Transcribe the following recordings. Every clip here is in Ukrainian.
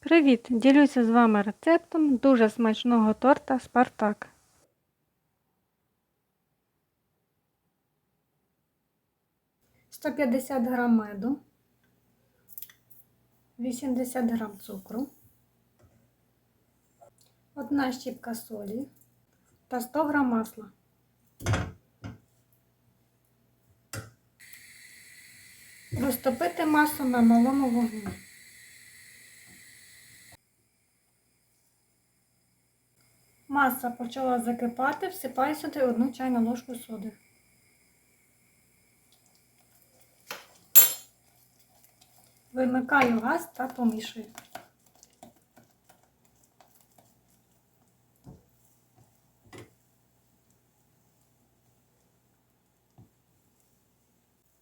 Привіт! Ділюся з вами рецептом дуже смачного торта Спартак. Сто п'ятдесят грам меду, 80 грам цукру, одна щіпка солі та 100 грам масла. Розтопити масу на малому вогні. Маса почала закипати, всипаю сюди одну чайну ложку соди. Вимикаю газ та помішую.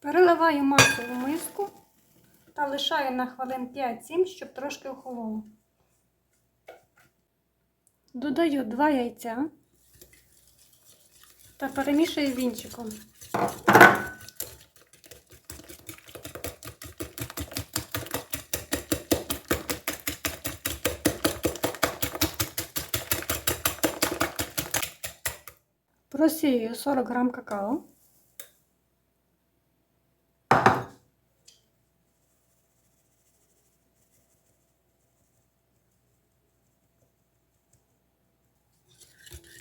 Переливаю масу в миску та лишаю на хвилин 5-7, щоб трошки охололо. Додаю два яйця та перемішую вінчиком. Просію 40 грам какао.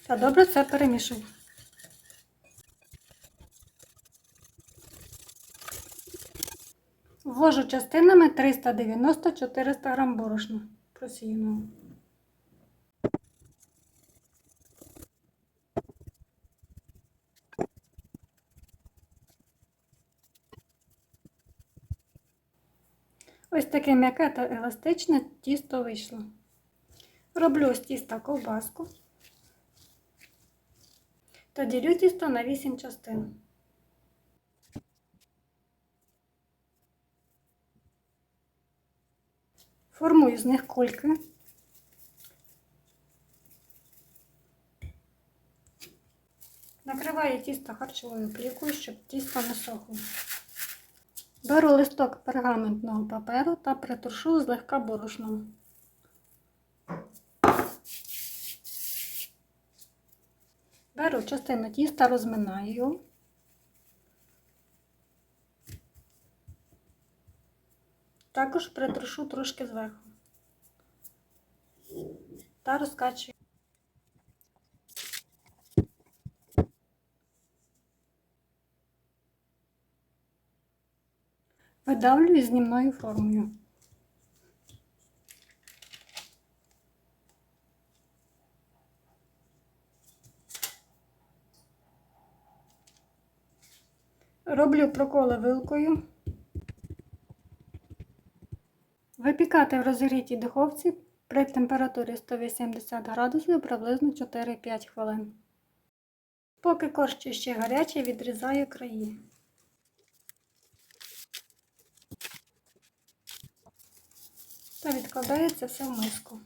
Та добре це перемішую. Ввожу частинами 390-400 грам борошна просіяного. Ось таке м'яке та еластичне тісто вийшло. Роблю з тіста ковбаску та ділю тісто на 8 частин. Формую з них кульки. Накриваю тісто харчовою плівкою, щоб тісто не сохло. Беру листок пергаментного паперу та притрушу злегка борошном. Беру частину тіста, розминаю. Також притрушу трошки зверху та розкачую. Видавлюю знімною формою. Роблю проколи вилкою. Випікати в розігрітій духовці при температурі 180 градусів приблизно 4-5 хвилин. Поки корж ще гарячий, відрізаю краї. Та відкладається все в миску.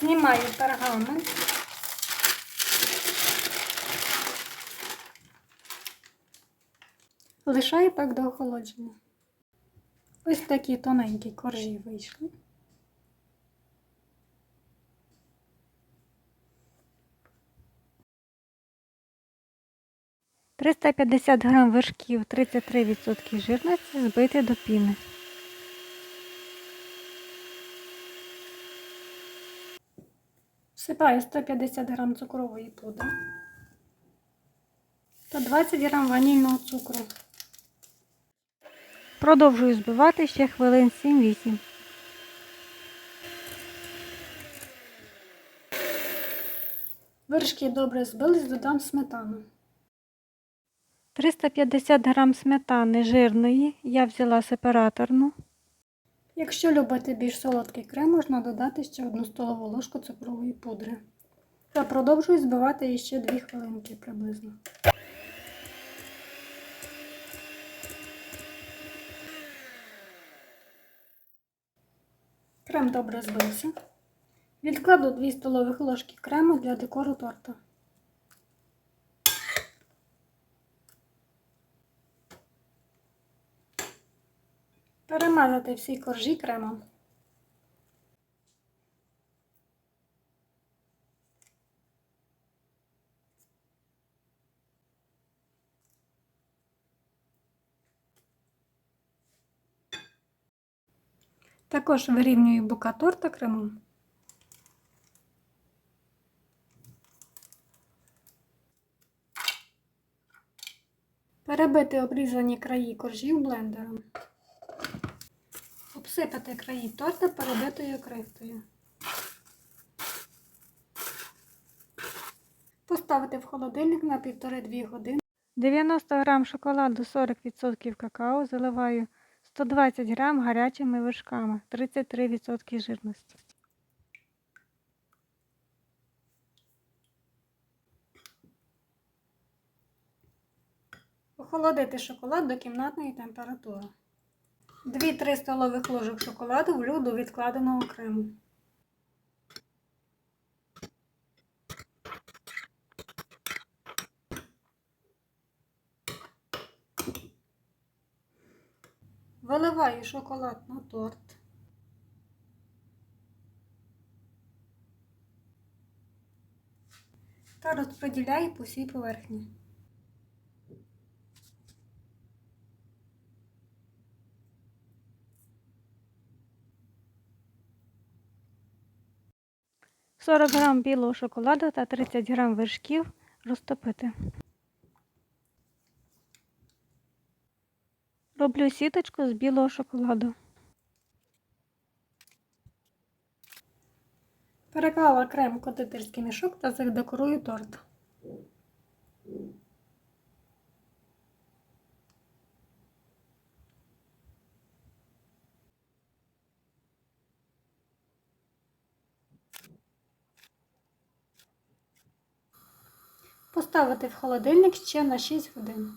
Знімаю пергамент. Лишаю так до охолодження. Ось такі тоненькі коржі вийшли. Триста п'ятдесят грам вершків, 33% жирності збити до піни. Всипаю 150 грам цукрової пудри та 20 грам ванільного цукру. Продовжую збивати ще хвилин 7-8. Вершки добре збились, додам сметану. 350 грам сметани жирної я взяла сепараторну. Якщо любите більш солодкий крем, можна додати ще одну столову ложку цукрової пудри. Та продовжую збивати її ще 2 хвилинки приблизно. Крем добре збився. Відкладу 2 столових ложки крему для декору торта. Перемазати всі коржі кремом. Також вирівнюю бока торта кремом. Перебити обрізані краї коржів блендером. Обсипати краї торта перебитою кривкою. Поставити в холодильник на 1,5-2 години. 90 г шоколаду 40% какао заливаю 120 г гарячими вершками 33% жирності. Охолодити шоколад до кімнатної температури. 2-3 столових ложок шоколаду влю до відкладеного крему. Виливаю шоколад на торт. Та розподіляю по всій поверхні. Сорок грам білого шоколаду та 30 грам вершків розтопити. Роблю сіточку з білого шоколаду. Переклала крем кондитерський мішок та задекорую торт. Поставити в холодильник ще на 6 годин.